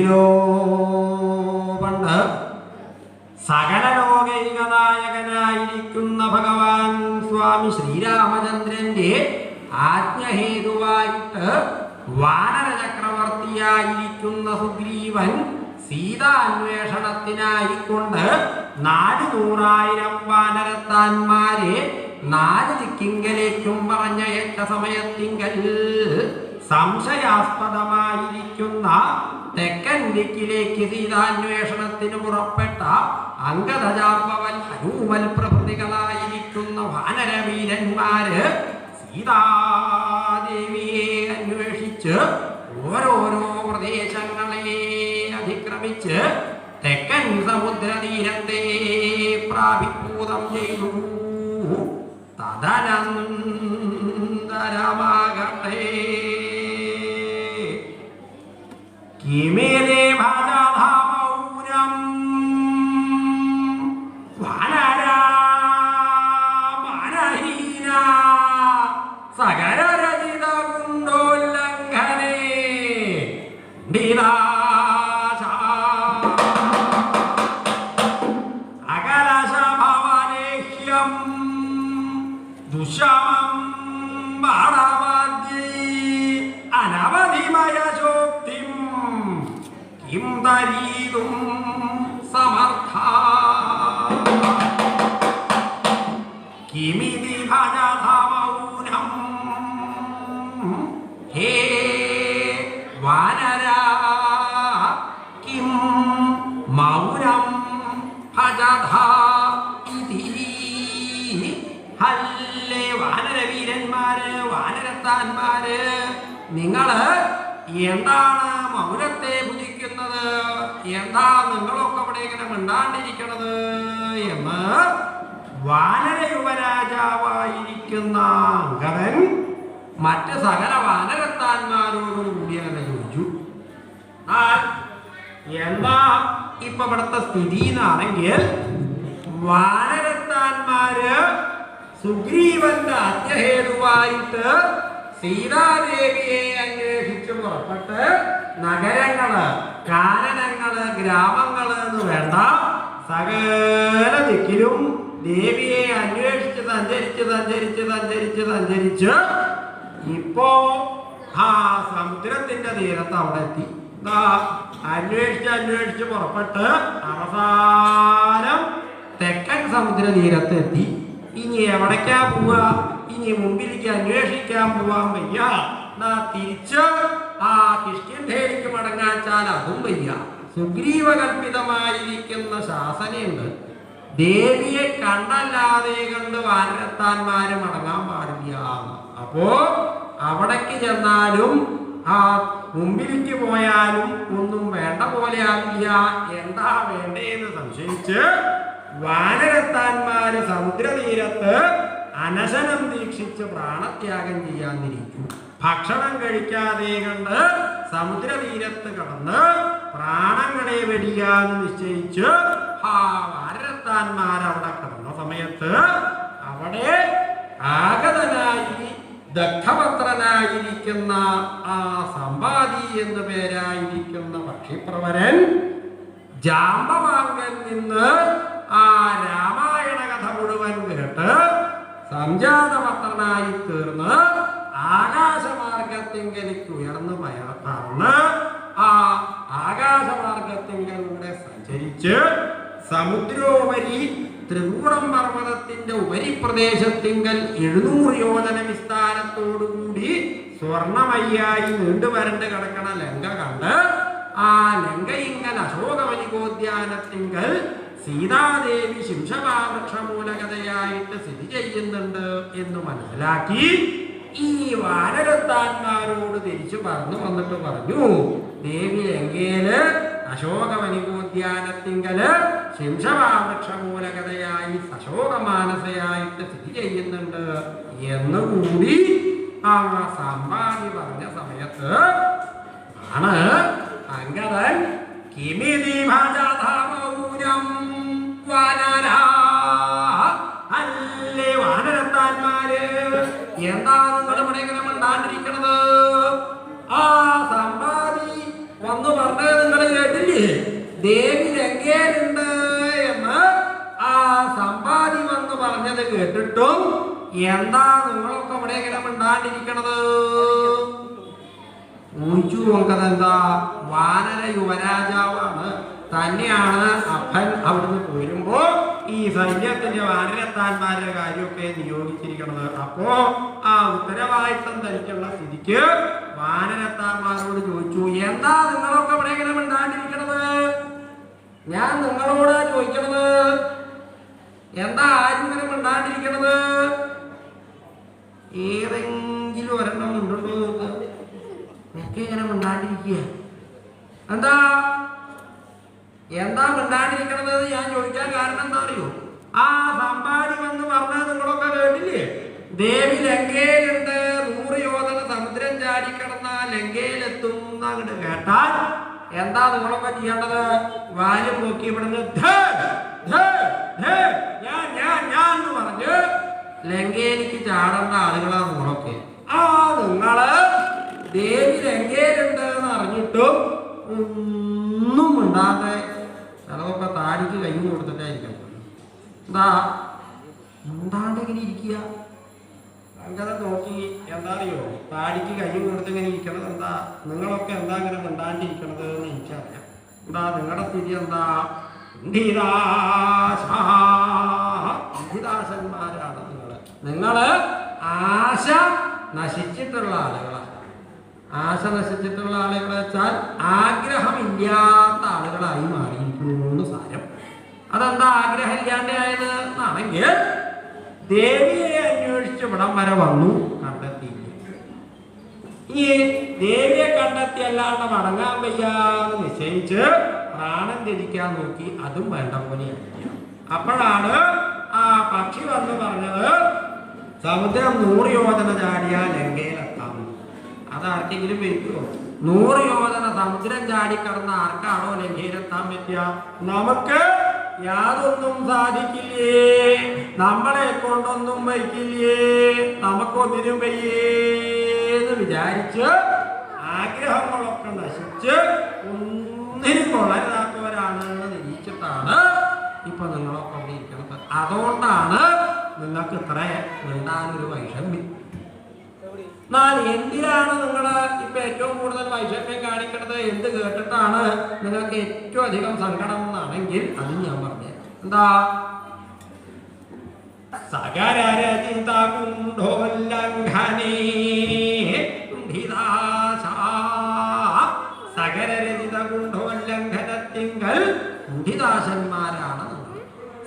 എങ്കിലോ പണ്ട് സകല ലോകൈകനായകനായിരിക്കുന്ന ഭഗവാൻ സ്വാമി ശ്രീരാമചന്ദ്രന്റെ ആജ്ഞഹേതുവായിട്ട് വാനര ചക്രവർത്തിയായിരിക്കുന്ന സുഗ്രീവൻ സീതാന്വേഷണത്തിനായിക്കൊണ്ട് നാല് നൂറായിരം വാനരത്താന്മാരെ നാല് ദിക്കിങ്കലേക്കും പറഞ്ഞയച്ച സമയത്തിങ്കൽ സംശയാസ്പദമായിരിക്കുന്ന തെക്കൻ ദിക്കിലേക്ക് സീതാന്വേഷണത്തിന് പുറപ്പെട്ട അംഗതജാമ്പവൽ ഹനൂമൽ പ്രഭൃതികളായിരിക്കുന്ന വാനരവീരന്മാര് സീതാദേവിയെ അന്വേഷിച്ച് ഓരോരോ പ്രദേശങ്ങളെ അതിക്രമിച്ച് തെക്കൻ സമുദ്രതീരത്തെ പ്രാഭിഭൂതം ചെയ്തു. തദനന്തരമാകട്ടെ കിമിതി ഭജധമൗനം ഹേ വാനര കിം മൗനം ഭജധ ഇതി. ഹല്ലേ വാനരവീരന്മാര് വാനരത്താന്മാര് നിങ്ങൾ എന്താണ് മൗനത്തെ ഭുജിക്കുന്നത്? എന്താ നിങ്ങളൊക്കെ ഇവിടെ ഇങ്ങനെ മിണ്ടാണ്ടിരിക്കണത് എന്ന് വാനര യുവരാജാവായിരിക്കുന്ന അങ്കദൻ മറ്റ് സകല വാനരത്താന്മാരോടും കൂടി അങ്ങനെ ചോദിച്ചു എന്താ ഇപ്പൊ ഇവിടുത്തെ സ്ഥിതി എന്നാണെങ്കിൽ വാനരത്താന്മാര് സുഗ്രീവന്റെ അജ്ഞഹേതുവായിട്ട് സീതാദേവിയെ അന്വേഷിച്ച് പുറപ്പെട്ട് നഗരങ്ങൾ കാനനങ്ങൾ ഗ്രാമങ്ങൾ എന്ന് വേണ്ട സകല ദിക്കിലും ദേവിയെ അന്വേഷിച്ച് സഞ്ചരിച്ച് സഞ്ചരിച്ച് സഞ്ചരിച്ച് സഞ്ചരിച്ച് ഇപ്പോ ആ സമുദ്രത്തിന്റെ തീരത്ത് അവിടെ എത്തി. അന്വേഷിച്ച് അന്വേഷിച്ച് പുറപ്പെട്ട് അവസാനം തെക്കൻ സമുദ്ര തീരത്ത് എത്തി. ഇനി എവിടേക്കാ പോവുക? ഇനി മുമ്പിലേക്ക് അന്വേഷിക്കാൻ പോവാൻ വയ്യ. തിരിച്ച് ആ കിഷ്കിന്ധയിലേക്ക് മടങ്ങാച്ചാൽ അതും വയ്യ. സുഗ്രീവകൽപിതമായിരിക്കുന്ന ശാസനയുണ്ട്. ദേവിയെ കണ്ടല്ലാതെ കണ്ട് വാനരത്താന്മാര് മടങ്ങാൻ പാടില്ല. അപ്പോ അവിടേക്ക് ചെന്നാലും ആ മുമ്പിലേക്ക് പോയാലും ഒന്നും വേണ്ട പോലെ ആകില്ല എന്താ വേണ്ടേന്ന് സംശയിച്ച് വാനരത്താന്മാര് സമുദ്രതീരത്ത് അനശനം ദീക്ഷിച്ച് പ്രാണത്യാഗം ചെയ്യാതിരിക്കും ഭക്ഷണം കഴിക്കാതെ കണ്ട് സമുദ്രതീരത്ത് കടന്ന് പ്രാണങ്ങളെ വെടിയാന്ന് നിശ്ചയിച്ച് ആ അവിടെ കിടന്ന സമയത്ത് അവിടെ ആഗതനായി ദഗ്ധപത്രനായിരിക്കുന്ന ആ സമ്പാദി എന്ന പേരായിരിക്കുന്ന പക്ഷിപ്രവരൻ ജാമ്പവാങ്കൻ നിന്ന് ആ രാമായണ കഥ മുഴുവൻ കേട്ട് സംജാതപത്രനായി തീർന്ന് ആകാശമാർഗത്തിങ്കലേക്ക് ഉയർന്നു പയർത്താണ് ആ ആകാശമാർഗത്തിങ്കലൂടെ സഞ്ചരിച്ച് സമുദ്രോപരി ത്രികൂടം പർവതത്തിന്റെ ഉപരിപ്രദേശത്തിങ്കൽ എഴുന്നൂറ് യോജന വിസ്താരത്തോടുകൂടി സ്വർണമയ്യായി നീണ്ടുവരണ്ട് കിടക്കണ ലങ്ക കണ്ട് ആ ലങ്കയിങ്കൽ അശോകവനികോദ്യാനത്തിങ്കൽ സീതാദേവി ശിംഷഭാവൃക്ഷമൂലകതയായിട്ട് സ്ഥിതി ചെയ്യുന്നുണ്ട് എന്ന് മനസ്സിലാക്കി ഈ വാനരത്താന്മാരോട് തിരിച്ചു പറഞ്ഞു വന്നിട്ട് പറഞ്ഞു ദേവി ലങ്കയിൽ അശോകവനികോദ്യാനത്തിങ്കൽ ശിംഷഭാവൃക്ഷമൂലകതയായി സശോകമാനസയായിട്ട് സ്ഥിതി ചെയ്യുന്നുണ്ട് എന്നുകൂടി ആ സമ്പാദി പറഞ്ഞ സമയത്ത് ആണ് അങ്കദൻ കിമിതി ഭജധമൗനം എന്താ നിങ്ങളൊക്കെ ഇവിടെ ഇങ്ങനെ മിണ്ടാണ്ടിരിക്കണത്? ഊഞ്ചു നോക്കതെന്താ വാനര യുവരാജാവാണ്. തന്നെയാണ് അപ്പൻ അവിടുന്ന് പോരുമ്പോ ഈ സൈന്യത്തിന്റെ വാനരത്താന്മാരുടെ കാര്യമൊക്കെ നിയോഗിച്ചിരിക്കുന്നത് അപ്പോ ആ ഉത്തരവാദിത്തം തനിക്കുള്ള സ്ഥിതിക്ക് വാനരത്താന്മാരോട് ചോദിച്ചു എന്താ നിങ്ങളൊക്കെ ഇവിടെ ഇങ്ങനെ മിണ്ടാണ്ടിരിക്കണത്? ഞാൻ നിങ്ങളോട് ചോദിക്കണത് എന്താ ആരും ഇങ്ങനെ മിണ്ടാണ്ടിരിക്കണത്? ഏതെങ്കിലും ഒരെണ്ണം ഉണ്ടോ ഒക്കെ ഇങ്ങനെ മിണ്ടാണ്ടിരിക്കുക? എന്താ? എന്താ മിണ്ടാണ്ടിരിക്കണത്? ഞാൻ ചോദിക്കാൻ കാരണം എന്താ അറിയോ? ആ സമ്പാടി വന്ന് പറഞ്ഞത് നിങ്ങളൊക്കെ കേട്ടില്ലേ? ദേവി ലങ്കയിലുണ്ട് നൂറ് യോധന സമുദ്രം ചാടിക്കിടന്ന ലങ്കയിലെത്തും അങ്ങോട്ട് കേട്ടാൽ എന്താ നിങ്ങളൊക്കെ ചെയ്യേണ്ടത്? വാൽ നോക്കി ഇവിടുന്ന് ഞാൻ എന്ന് പറഞ്ഞ് ലങ്കയിലേക്ക് ചാടേണ്ട ആളുകളാണ് നിങ്ങളൊക്കെ ആ നിങ്ങൾ ദേവി ലങ്കയിലുണ്ട് എന്ന് അറിഞ്ഞിട്ടും ഒന്നും ഉണ്ടാകാതെ ചിലതൊക്കെ താടിക്ക് കൈ കൊടുത്തിട്ടായിരിക്കും. എന്താ? ഉണ്ടാണ്ട് ഇങ്ങനെ ഇരിക്കുക. അങ്ങനെ നോക്കി എന്താ അറിയോ? താടിക്ക് കൈ കൊടുത്ത് ഇങ്ങനെ ഇരിക്കണത് എന്താ? നിങ്ങളൊക്കെ എന്താ ഇങ്ങനെ മിണ്ടാണ്ടിരിക്കണത് എന്ന് എനിക്കറിയാം. എന്താ? നിങ്ങളുടെ സ്ഥിതി എന്താ? ഇന്ദിരാശാ. നിങ്ങൾ നിങ്ങൾ ആശ നശിച്ചിട്ടുള്ള ആളുകളാണ്. ആശ നശിച്ചിട്ടുള്ള ആളുകളെ വെച്ചാൽ ആഗ്രഹമില്ലാത്ത ആളുകളായി മാറിയിരിക്കുന്നു സാരം. അതെന്താ ആഗ്രഹം ഇല്ലാണ്ടായത് എന്നാണെങ്കിൽ ദേവിയെ അന്വേഷിച്ച് ഇവിടം വരെ വന്നു കണ്ടെത്തിയില്ല. ഈ ദേവിയെ കണ്ടെത്തി അല്ലാണ്ട് മടങ്ങാൻ വയ്യാന്ന് നിശ്ചയിച്ച് പ്രാണൻ ത്യജിക്കാൻ നോക്കി അതും വേണ്ട പോലെ അപ്പോഴാണ് ആ പക്ഷി വന്ന് പറഞ്ഞത് സമുദ്രം നൂറ് യോജന ചാടിയാൽ ലങ്കയിലെത്താം അതാർക്കെങ്കിലും വയ്ക്കുമോ നൂറ് യോജന സമുദ്രം ചാടിക്കടന്ന ആർക്കാണോ ലങ്കയിലെത്താൻ പറ്റുക? നമുക്ക് യാതൊന്നും സാധിക്കില്ലേ? നമ്മളെ കൊണ്ടൊന്നും വയ്ക്കില്ലേ? നമുക്കൊന്നിനും വയ്യേന്ന് വിചാരിച്ച് ആഗ്രഹങ്ങളൊക്കെ നശിച്ച് ഒന്നിനും കൊള്ളരുതാത്തവരാണെന്ന് നിരീക്ഷിച്ചിട്ടാണ് ഇപ്പൊ നിങ്ങളൊക്കെ അവിടെ ഇരിക്കുന്നത്. അതുകൊണ്ടാണ് നിങ്ങൾക്ക് ഇത്ര മിണ്ടാനൊരു വൈഷമ്യം. എന്നാൽ എന്തിനാണ് നിങ്ങൾ ഇപ്പൊ ഏറ്റവും കൂടുതൽ വൈഷമ്യം കാണിക്കുന്നത്? എന്ത് കേട്ടിട്ടാണ് നിങ്ങൾക്ക് ഏറ്റവും അധികം സങ്കടം എന്നാണെങ്കിൽ അത് ഞാൻ പറഞ്ഞു എന്താ? സകരരചിതകുണ്ഠോല്ലംഘനേ കുണ്ഠിതാശാ. സകരരചിതകുണ്ഠോല്ലംഘനത്തിങ്കൽ കുണ്ഠിതാശന്മാരാണ്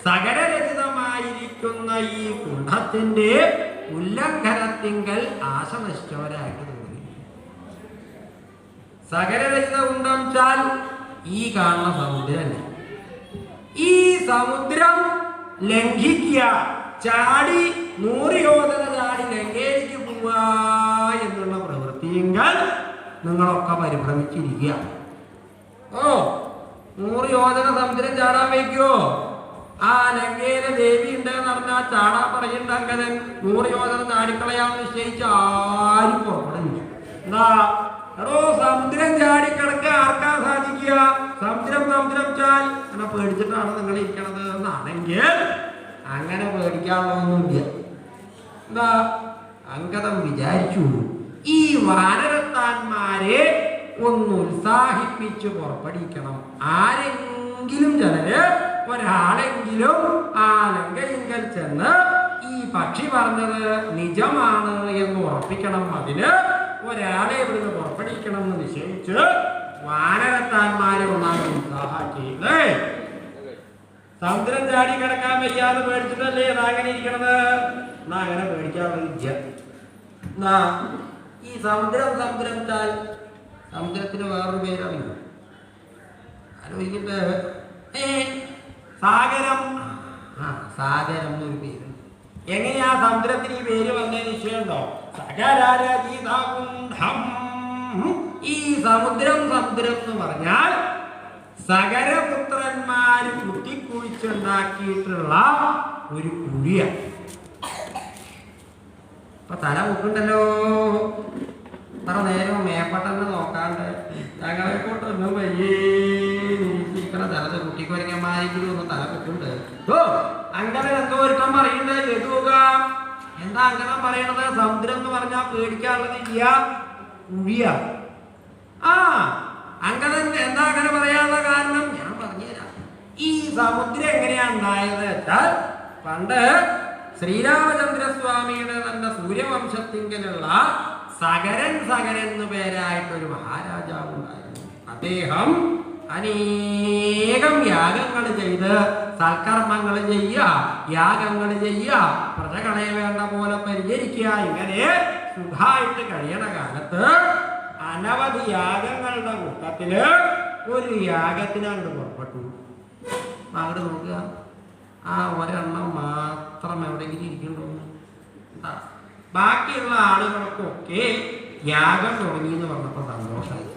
സകരരഹിതമായിരിക്കുന്ന ഈ കുണ്ഠത്തിന്റെ ഉല്ലംഘനത്തിങ്കൽ ആശ നശിച്ചവരായിട്ട് തോന്നി. സകരരഹിത കുണ്ഠം ചാൽ ഈ കാണുന്ന സമുദ്രം ഈ സമുദ്രം ലംഘിക്കുക ചാടി നൂറ് യോധന ചാടി ലങ്കയിലേക്ക് പോവുക എന്നുള്ള പ്രവൃത്തിയെങ്കിൽ നിങ്ങളൊക്കെ പരിഭ്രമിച്ചിരിക്കുക. ഓ നൂറ് യോജന സമുദ്രം ചാടാൻ വയ്ക്കുവോ ആ ലങ്കയിലെ ദേവി ഉണ്ടെന്ന് പറഞ്ഞാൽ ചാടാൻ പറയുന്നുണ്ട് അങ്കതൻ നൂറ് യോജന ചാടിക്കളയാന്ന് നിശ്ചയിച്ച ആരും പുറപ്പെടുന്നില്ല എന്താ എടോ സമുദ്രം ചാടിക്കിടക്ക ആർക്കാ സാധിക്കുക? സമുദ്രം സമുദ്രം ചാൽ. അങ്ങനെ പേടിച്ചിട്ടാണ് നിങ്ങൾ ഇരിക്കണത് എന്നാണെങ്കിൽ അങ്ങനെ പേടിക്കാനുള്ളതൊന്നുമില്ല. എന്താ അങ്കതം വിചാരിച്ചു ഈ വാനരത്താന്മാരെ ഒന്ന് ഉത്സാഹിപ്പിച്ച് പുറപ്പെടിക്കണം. ആരെങ്കിലും ചിലര് ഒരാളെങ്കിലും ആ ലങ്കയിങ്കൽ ചെന്ന് ഈ പക്ഷി പറഞ്ഞത് നിജമാണ് എന്ന് ഉറപ്പിക്കണം. അതിന് ഒരാളെ ഇവിടുന്ന് പുറപ്പെടിക്കണം എന്ന് നിശ്ചയിച്ച് വാനരത്താന്മാരെ ഒന്നാണ് ഉത്സാഹാക്കി സമുദ്രം ചാടി കിടക്കാൻ വയ്യാതെ പേടിച്ചിട്ടല്ലേ അങ്ങനെ ഇരിക്കണത്? എന്നാ അങ്ങനെ വിദ്യ എന്നാ ഈ സമുദ്രം സമുദ്രം ചാൽ സമുദ്രത്തിന് വേറൊരു പേരറിയോ ആലോചിക്കട്ടെ. സാഗരം. ആ സാഗരം എന്നൊരു പേര്. എങ്ങനെയാ സമുദ്രത്തിന് ഈ പേര് വന്ന നിശ്ചയമുണ്ടോ സകരാരതീതകുണ്ഠം ഈ സമുദ്രം സമുദ്രം എന്ന് പറഞ്ഞാൽ സകരപുത്രന്മാർ കുത്തിക്കുഴിച്ചുണ്ടാക്കിയിട്ടുള്ള ഒരു കുഴിയാണ്. ഇപ്പൊ തല മുക്കുണ്ടല്ലോ ഇത്ര നേരം മേപ്പട്ടെന്ന് നോക്കാണ്ട് ഞങ്ങളെ കൊണ്ടൊന്നും വയ്യേക്കണ തലത്തെ തലത് കുട്ടിക്കൊരങ്ങന്മാരെങ്കിലും ഒന്ന് തല പൊക്കുണ്ട് ഓ അങ്ങനെ എന്തോ ഒരുത്തം പറയണ്ടേ ലഘുക എന്താ അങ്ങനെ പറയണത്? സമുദ്രം എന്ന് പറഞ്ഞാൽ പേടിക്കാനുള്ളത് ഇല്ല ഉഴിയ ആ അങ്ങനെ എന്താ അങ്ങനെ പറയാനുള്ള കാരണം? ഞാൻ പറഞ്ഞുതരാം. ഈ സമുദ്രം എങ്ങനെയാ ഉണ്ടായത് വെച്ചാൽ പണ്ട് ശ്രീരാമചന്ദ്രസ്വാമിയുടെ തന്നെ സൂര്യവംശത്തിങ്കലുള്ള സകരൻ സകരൻ എന്നു പേരായിട്ടൊരു മഹാരാജാവ് ഉണ്ടായിരുന്നു അദ്ദേഹം അനേകം യാഗങ്ങൾ ചെയ്ത് സൽക്കർമ്മങ്ങൾ ചെയ്യുക യാഗങ്ങൾ ചെയ്യുക പ്രജകളെ വേണ്ട പോലെ പരിചരിക്കുക ഇങ്ങനെ സുഖമായിട്ട് കഴിയണ കാലത്ത് അനവധി യാഗങ്ങളുടെ കൂട്ടത്തിൽ ഒരു യാഗത്തിനാണ് പുറപ്പെട്ടു. അങ്ങോട്ട് നോക്കുക. ആ ഒരെണ്ണം മാത്രം എവിടെയെങ്കിലും ഇരിക്കണ്ടോ ബാക്കിയുള്ള ആളുകൾക്കൊക്കെ യാഗം തുടങ്ങി എന്ന് പറഞ്ഞപ്പോൾ സന്തോഷമായി.